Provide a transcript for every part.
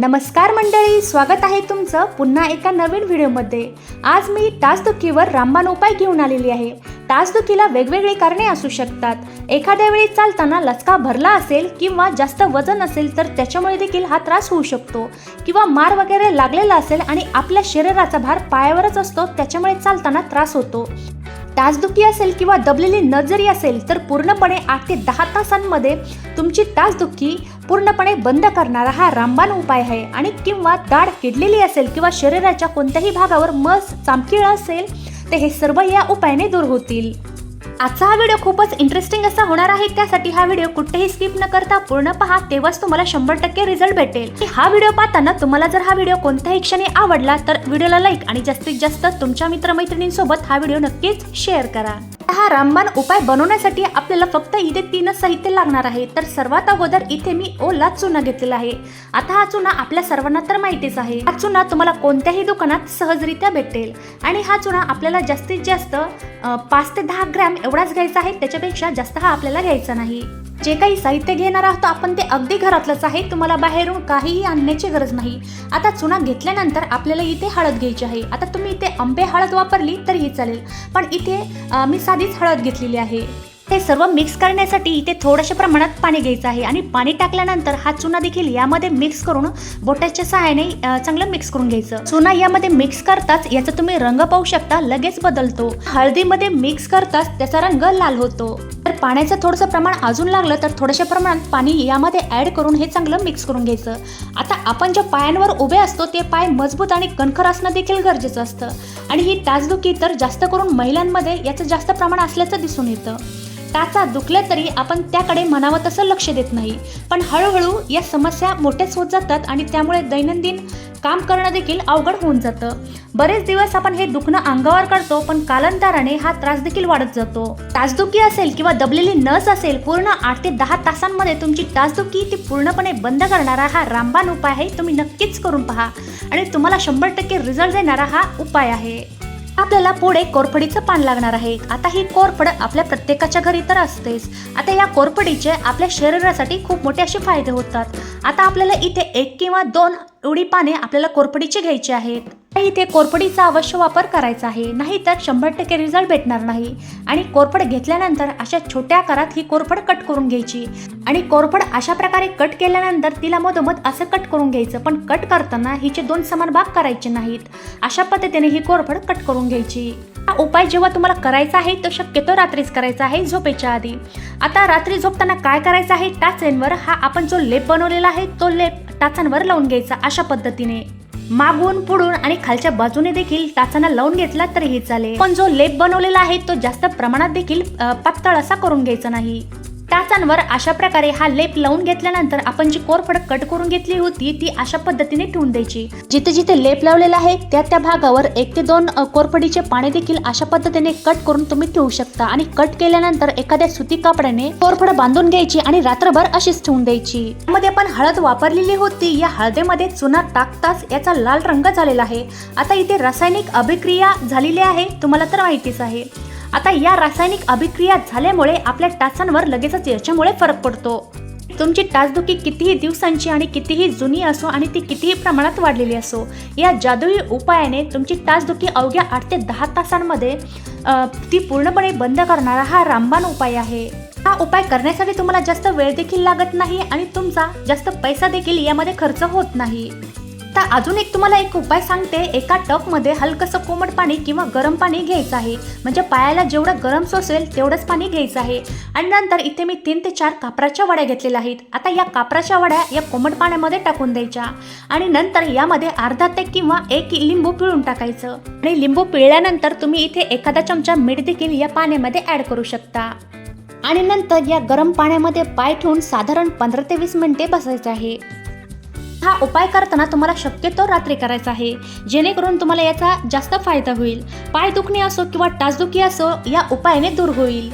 नमस्कार मंडळी स्वागत आहे तुमचं पुन्हा एका नवीन व्हिडिओमध्ये. आज मी टाचदुखीवर रामबाण उपाय घेऊन आलेली आहे. टाचदुखीला वेगवेगळी कारणे असू शकतात. एखाद्या वेळी चालताना लचका भरला असेल किंवा जास्त वजन असेल तर त्याच्यामुळे देखील हा त्रास होऊ शकतो. किंवा मार वगैरे लागलेला असेल आणि आपल्या शरीराचा भार पायावरच असतो त्याच्यामुळे चालताना त्रास होतो. तासदुखी असेल किंवा दबलेली नस जरी असेल तर पूर्णपणे आठ ते दहा तासांमध्ये तुमची तासदुखी पूर्णपणे बंद करणारा हा रामबाण उपाय आहे. आणि किंवा दाढ किडलेली असेल किंवा शरीराच्या कोणत्याही भागावर मस चामखीळ असेल तर हे सर्व या उपायाने दूर होतील. आजचा हा व्हिडिओ खूपच इंटरेस्टिंग असा होणार आहे. त्यासाठी हा व्हिडिओ कुठेही स्किप न करता पूर्ण पहा. तेव्हाच तुम्हाला शंभर टक्के रिझल्ट भेटेल. हा व्हिडिओ पाहताना तुम्हाला जर हा व्हिडिओ कोणत्याही क्षणी आवडला तर व्हिडिओला लाईक आणि जास्तीत जास्त तुमच्या मित्रमैत्रिणींसोबत हा व्हिडिओ नक्कीच शेअर करा. हा रामबाण उपाय बनवण्यासाठी आपल्याला फक्त इथे तीनच साहित्य लागणार आहे. तर सर्वात अगोदर इथे मी ओला चुना घेतलेला आहे. आता हा चुना आपल्या सर्वांना तर माहितीच आहे. हा चुना तुम्हाला कोणत्याही दुकानात सहजरित्या भेटेल. आणि हा चुना आपल्याला जास्तीत जास्त पाच ते दहा ग्रॅम एवढाच घ्यायचा आहे. त्याच्यापेक्षा जास्त हा आपल्याला घ्यायचा नाही. जे काही साहित्य घेणार आहोत आपण ते अगदी घरातलंच आहे. तुम्हाला बाहेरून काहीही आणण्याची गरज नाही. आता चुना घेतल्यानंतर आपल्याला इथे हळद घ्यायची आहे. आता तुम्ही इथे आंबे हळद वापरली तरीही चालेल. पण इथे मी साधीच हळद घेतलेली आहे. हे सर्व मिक्स करण्यासाठी इथे थोड्याशा प्रमाणात पाणी घ्यायचं आहे. आणि पाणी टाकल्यानंतर हा चुना देखील यामध्ये मिक्स करून बोटाच्या सहाय्याने चांगलं मिक्स करून घ्यायचं. चुना यामध्ये मिक्स करताच याचा तुम्ही रंग पाहू शकता लगेच बदलतो. हळदीमध्ये मिक्स करताच त्याचा रंग लाल होतो. तर पाण्याचं थोडंसं प्रमाण अजून लागलं तर थोड्याशा प्रमाणात पाणी यामध्ये ऍड करून हे चांगलं मिक्स करून घ्यायचं. आता आपण ज्या पायांवर उभे असतो ते पाय मजबूत आणि कणखर असणं देखील गरजेचं असतं. आणि ही ताजदुखी तर जास्त करून महिलांमध्ये याचं जास्त प्रमाण असल्याचं दिसून येतं. टाचा दुखल्या तरी आपण त्याकडे म्हणावं तसं लक्ष देत नाही. पण हळूहळू या समस्या मोठ्याच होत जातात आणि त्यामुळे दैनंदिन काम करणं देखील अवघड होऊन जातं. बरेच दिवस आपण हे दुखणं अंगावर काढतो पण कालांतराने हा त्रास देखील वाढत जातो. टाचदुखी असेल किंवा दबलेली नस असेल पूर्ण आठ ते दहा तासांमध्ये तुमची टाचदुखी ती पूर्णपणे बंद करणारा हा रामबाण उपाय आहे तुम्ही नक्कीच करून पहा. आणि तुम्हाला शंभर टक्के रिझल्ट देणारा हा उपाय आहे. आपल्याला पुढे कोरफडीचं पान लागणार आहे. आता ही कोरफड आपल्या प्रत्येकाच्या घरी तर असतेच. आता या कोरफडीचे आपल्या शरीरासाठी खूप मोठे असे फायदे होतात. आता आपल्याला इथे एक किंवा दोन उडी पाने आपल्याला कोरफडीची घ्यायची आहेत. इथे कोरफडीचा अवश्य वापर करायचा आहे. नाहीतर शंभर टक्के रिझल्ट भेटणार नाही. आणि कोरफड घेतल्यानंतर अशा छोट्या आकारात ही कोरफड कट करून घ्यायची. आणि कोरफड अशा प्रकारे कट केल्यानंतर तिला मधोमध असं कट करून घ्यायचं. पण कट करताना हिचे दोन समान भाग करायचे नाहीत. अशा पद्धतीने ही कोरफड कट करून घ्यायची. हा उपाय जेव्हा तुम्हाला करायचा आहे तो शक्यतो रात्रीच करायचा आहे झोपेच्या आधी. आता रात्री झोपताना काय करायचं आहे? टाचेंवर हा आपण जो लेप बनवलेला आहे तो लेप टाचांवर लावून घ्यायचा अशा पद्धतीने. मागून पुढून आणि खालच्या बाजूने देखील टाचाना लावून घेतला तरीही चालेल. पण जो लेप बनवलेला आहे तो जास्त प्रमाणात देखील पातळ असा करून घ्यायचा नाही. टाचांवर अशा प्रकारे हा लेप लावून घेतल्यानंतर आपण जी कोरफड कट करून घेतली होती ती अशा पद्धतीने ठेवून द्यायची. जिथे जिथे लेप लावलेला आहे त्या त्या भागावर एक ते दोन कोरफडीचे पाणी देखील अशा पद्धतीने कट करून तुम्ही ठेवू शकता आणि कट केल्यानंतर एखाद्या सुती कापडाने कोरफड बांधून घ्यायची आणि रात्रभर अशीच ठेवून द्यायची. यामध्ये आपण हळद वापरलेली होती. या हळदीमध्ये चुना टाकताच याचा लाल रंग झालेला आहे. आता इथे रासायनिक अभिक्रिया झालेली आहे. तुम्हाला तर माहितीच आहे. आता या रासायनिक अभिक्रिया झाल्यामुळे आपल्या टाचांवर लगेचच याच्यामुळे फरक पडतो. तुमची टाचदुखी कितीही दिवसांची आणि कितीही जुनी असो आणि ती कितीही प्रमाणात वाढलेली असो या जादुई उपायाने तुमची टाचदुखी अवघ्या आठ ते दहा तासांमध्ये ती पूर्णपणे बंद करणारा हा रामबाण उपाय आहे. हा उपाय करण्यासाठी तुम्हाला जास्त वेळ देखील लागत नाही आणि तुमचा जास्त पैसा देखील यामध्ये खर्च होत नाही. तर अजून एक तुम्हाला एक उपाय सांगते. एका टपमध्ये हलकंसं कोमट पाणी किंवा गरम पाणी घ्यायचं आहे. म्हणजे पायाला जेवढं गरम सोसेल तेवढंच पाणी घ्यायचं आहे. आणि नंतर इथे मी तीन ते चार कापराच्या वड्या घेतलेल्या आहेत. आता या कापराच्या वड्या या कोमट पाण्यामध्ये टाकून द्यायच्या. आणि नंतर यामध्ये अर्धा ते किंवा एक लिंबू पिळून टाकायचं. आणि लिंबू पिळल्यानंतर तुम्ही इथे एखादा चमचा मीठ देखील या पाण्यामध्ये ॲड करू शकता. आणि नंतर या गरम पाण्यामध्ये पाय ठेवून साधारण पंधरा ते वीस मिनिटे बसायचं आहे. हा उपाय करताना तुम्हाला शक्यतो रात्री करायचा आहे. जेणेकरून तुम्हाला याचा जास्त फायदा होईल. पाय दुखणे असो किंवा टाचदुखी असो या उपायाने दूर होईल.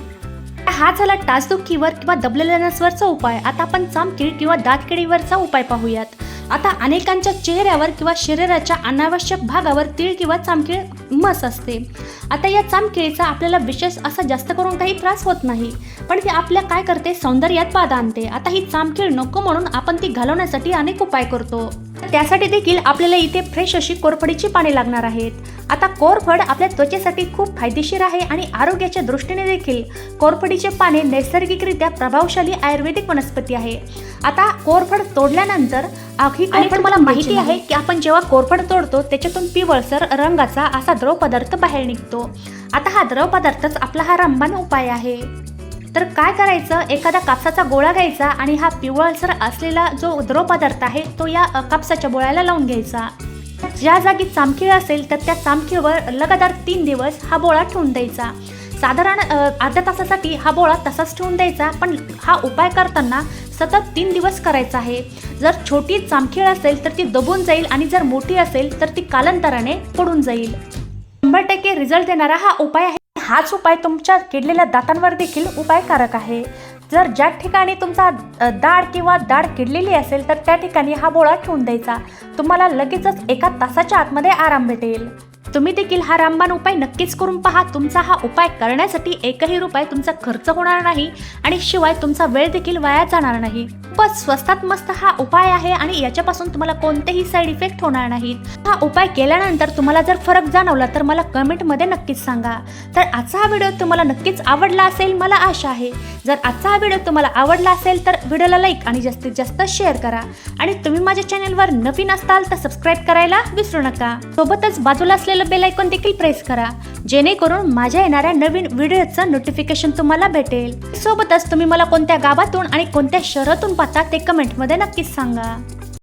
हा झाला टाचदुखीवर किंवा दबलेल्या नसवरचा उपाय. आता आपण चामकीड किंवा दातकिडीवरचा उपाय पाहूयात. आता अनेकांच्या चेहऱ्यावर किंवा शरीराच्या अनावश्यक भागावर तीळ किंवा चामखीळ मस असते. आता या चामखिळीचा आपल्याला विशेष असा जास्त करून काही त्रास होत नाही. पण ती आपल्या काय करते? सौंदर्यात बाधा आणते. आता ही चामखीळ नको म्हणून आपण ती घालवण्यासाठी अनेक उपाय करतो. त्यासाठी देखील आपल्याला इथे फ्रेश अशी कोरफडीची पाने लागणार आहेत. आता कोरफड आपल्या त्वचेसाठी खूप फायदेशीर आहे आणि आरोग्याच्या दृष्टीने देखील कोरफडीचे पाने नैसर्गिकरित्या प्रभावशाली आयुर्वेदिक वनस्पती आहे. आता कोरफड तोडल्यानंतर आखी आणि तुम्हाला माहिती आहे की आपण जेव्हा कोरफड तोडतो त्याच्यातून पिवळसर रंगाचा असा द्रव पदार्थ बाहेर निघतो. आता हा द्रव पदार्थच आपला हा रामबाण उपाय आहे. तर काय करायचं? एखादा कापसाचा गोळा घ्यायचा आणि हा पिवळसर असलेला जो द्रव पदार्थ आहे तो या कापसाच्या बोळ्याला लावून घ्यायचा. ज्या जागी चामखीळ असेल तर त्या चामखीळवर लगातार तीन दिवस हा बोळा ठेवून द्यायचा. साधारण अर्ध्या तासासाठी हा बोळा तसाच ठेवून द्यायचा पण हा उपाय करताना सतत तीन दिवस करायचा आहे. जर छोटी चामखीळ असेल तर ती दबून जाईल आणि जर मोठी असेल तर ती कालांतराने पडून जाईल. शंभर टक्के रिझल्ट देणारा हा उपाय आहे. हाच उपाय तुमच्या किडलेल्या दातांवर देखील उपायकारक आहे. जर ज्या ठिकाणी तुमचा दाढ किंवा दाढ किडलेली असेल तर त्या ठिकाणी हा बोळा ठेवून द्यायचा. तुम्हाला लगेचच एका तासाच्या आतमध्ये आराम भेटेल. तुम्ही देखील हा रामबाण उपाय नक्कीच करून पहा. तुमचा हा उपाय करण्यासाठी एकही रुपये तुमचा खर्च होणार नाही आणि शिवाय तुमचा वेळ देखील वाया जाणार नाही. बस स्वस्तात मस्त हा उपाय आहे आणि याच्यापासून तुम्हाला कोणतेही साईड इफेक्ट होणार नाहीत. हा उपाय केल्यानंतर तुम्हाला जर फरक जाणवला तर मला कमेंटमध्ये नक्कीच सांगा. तर आजचा हा व्हिडिओ तुम्हाला नक्कीच आवडला असेल मला आशा आहे. जर आजचा हा व्हिडिओ तुम्हाला आवडला असेल तर व्हिडिओला लाईक आणि जास्तीत जास्त शेअर करा. आणि तुम्ही माझ्या चॅनलवर नवीन असताल तर सबस्क्राईब करायला विसरू नका. सोबतच बाजूला असलेलं बेल आयकॉन देखील प्रेस करा. जेणेकरून माझ्या येणाऱ्या नवीन व्हिडिओचं नोटिफिकेशन तुम्हाला भेटेल. सोबतच तुम्ही मला कोणत्या गावातून आणि कोणत्या शहरातून पाहता ते कमेंटमध्ये नक्कीच सांगा.